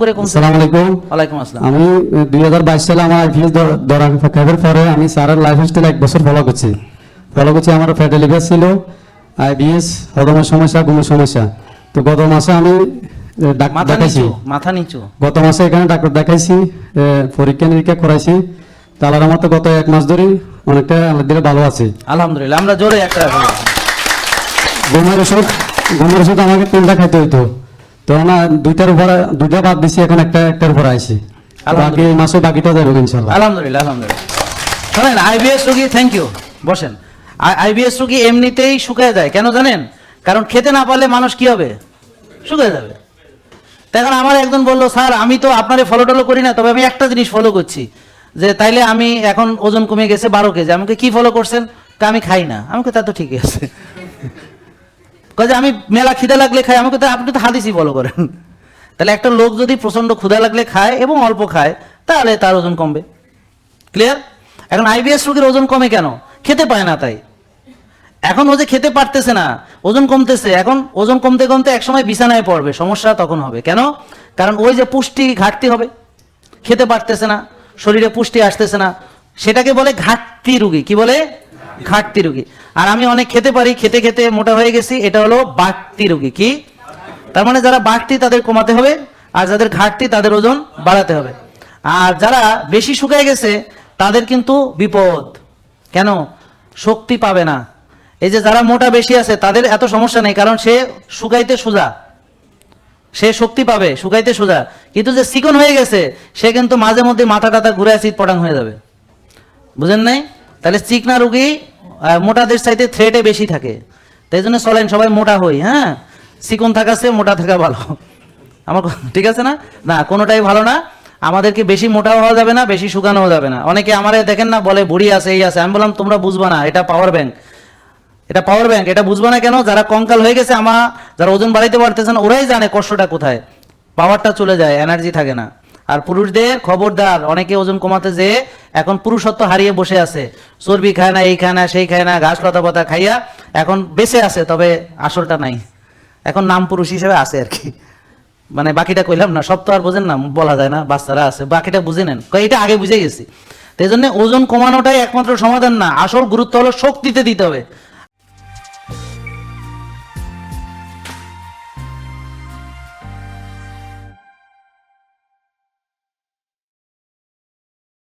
করে আসসালামু আলাইকুম। ওয়ালাইকুম আসসালাম। আমি দুই হাজার বাইশ সালে আমার আইপিএস খাবার পরে আমি স্যারের লাইফ স্টাইল এক বছর ফলো করছি। ফলো করছি আমার ফ্যাটি লিভার ছিল আইবিএস হজমের সমস্যা ঘুমের সমস্যা। তো গত মাসে আমি ডাক্তার দেখাইছি। মাথা নিচু। গত মাসে এখানে ডাক্তার দেখাইছি পরীক্ষা নিরীক্ষা করাইছি। তাহলে আমার তো গত এক মাস ধরে অনেকটা আল্লাহ ভালো আছে। আলহামদুলিল্লাহ আমরা জোরে একটা ঘুমের ওষুধ ঘুমের ওষুধ আমাকে তিনটা খাইতে হইতো। তো না দুইটার উপর দুইটা বাদ দিছি এখন একটা একটার উপর আইছি। বাকি মাসে বাকিটা যাবে ইনশাল্লাহ আলহামদুলিল্লাহ আলহামদুলিল্লাহ। শোনেন আইবিএস রোগী থ্যাংক ইউ বসেন। আইবিএস রোগী এমনিতেই শুকিয়ে যায় কেন জানেন? কারণ খেতে না পারলে মানুষ কি হবে? শুকিয়ে যাবে। তখন আমার একজন বলল স্যার আমি তো আপনারে ফলো টলো করি না তবে আমি একটা জিনিস ফলো করছি যে তাইলে আমি এখন ওজন কমে গেছে বারো কেজি। আমাকে কি ফলো করছেন? তা আমি খাই না। আমাকে তা তো ঠিকই আছে। কাজে আমি মেলা খিদে লাগলে খাই, আমাকে তো আপনি তো হাদিসই ফলো করেন। তাহলে একটা লোক যদি প্রচণ্ড ক্ষুধা লাগলে খায় এবং অল্প খায়, তাহলে তার ওজন কমবে। ক্লিয়ার এখন আইবিএস রোগীর ওজন কমে কেন? খেতে পায় না তাই। এখন ও যে খেতে পারতেছে না, ওজন কমতেছে, এখন ওজন কমতে কমতে একসময় বিছানায় পড়বে, সমস্যা তখন হবে। কেন? কারণ ওই যে পুষ্টি ঘাটতি হবে। খেতে পারতেছে না, শরীরে পুষ্টি আসতেছে না। সেটাকে বলে ঘাটতি রুগী। কি বলে? ঘাটতি রুগী। আর আমি অনেক খেতে পারি, খেতে খেতে মোটা হয়ে গেছি, এটা হলো বাড়তি রুগী। কি? তার মানে যারা বাড়তি তাদের কমাতে হবে, আর যাদের ঘাটতি তাদের ওজন বাড়াতে হবে। আর যারা বেশি শুকায় গেছে, তাদের কিন্তু বিপদ। কেন? শক্তি পাবে না। এই যে যারা মোটা বেশি আছে, তাদের এত সমস্যা নেই, কারণ সে শুকাইতে সোজা। সে শক্তি পাবে, শুকাইতে সোজা। কিন্তু যে চিকন হয়ে গেছে, সে কিন্তু মাঝে মধ্যে মাথা টাথা ঘুরে অ্যাসিড পটাং হয়ে যাবে। বুঝেন নাই? তাহলে চিকনা রুগী মোটাদের চাইতে থ্রেটে বেশি থাকে। তাই জন্য চলেন, সবাই মোটা হই হ্যাঁ? চিকন থাকাছে মোটা থাকা ভালো। আমার ঠিক আছে না? না, কোনোটাই ভালো না। আমাদেরকে বেশি মোটাও হওয়া যাবে না, বেশি শুকানো যাবে না। অনেকে আমারে দেখেন না, বলে, বুড়ি আছে, এই আছে। আমি বললাম, তোমরা বুঝবা না, এটা পাওয়ার ব্যাংক এটা পাওয়ার ব্যাংক এটা বুঝবা না কেন? যারা কঙ্কাল হয়ে গেছে আমার যারা ওজন বাড়াইতে পারতেছে না, ওরাই জানে কষ্টটা কোথায়। পাওয়ারটা চলে যায় এনার্জি থাকে না। আর পুরুষদের খবরদার, অনেকে ওজন কমাতে যে এখন পুরুষত্ব হারিয়ে বসে আছে। চর্বি খায় না, এই খায় না, সেই খায় না, ঘাস লতা পাতা খাইয়া এখন বেঁচে আছে, তবে আসলটা নাই। এখন নাম পুরুষ হিসেবে আছে আর কি। মানে বাকিটা কইলাম না, সব তো আর বোঝেন না, বলা যায় না, বাচ্চারা আছে, বাকিটা বুঝে নেন। এটা আগে বুঝে গেছি। সেই জন্য ওজন কমানোটাই একমাত্র সমাধান না, আসল গুরুত্ব হলো শক্তিতে দিতে হবে।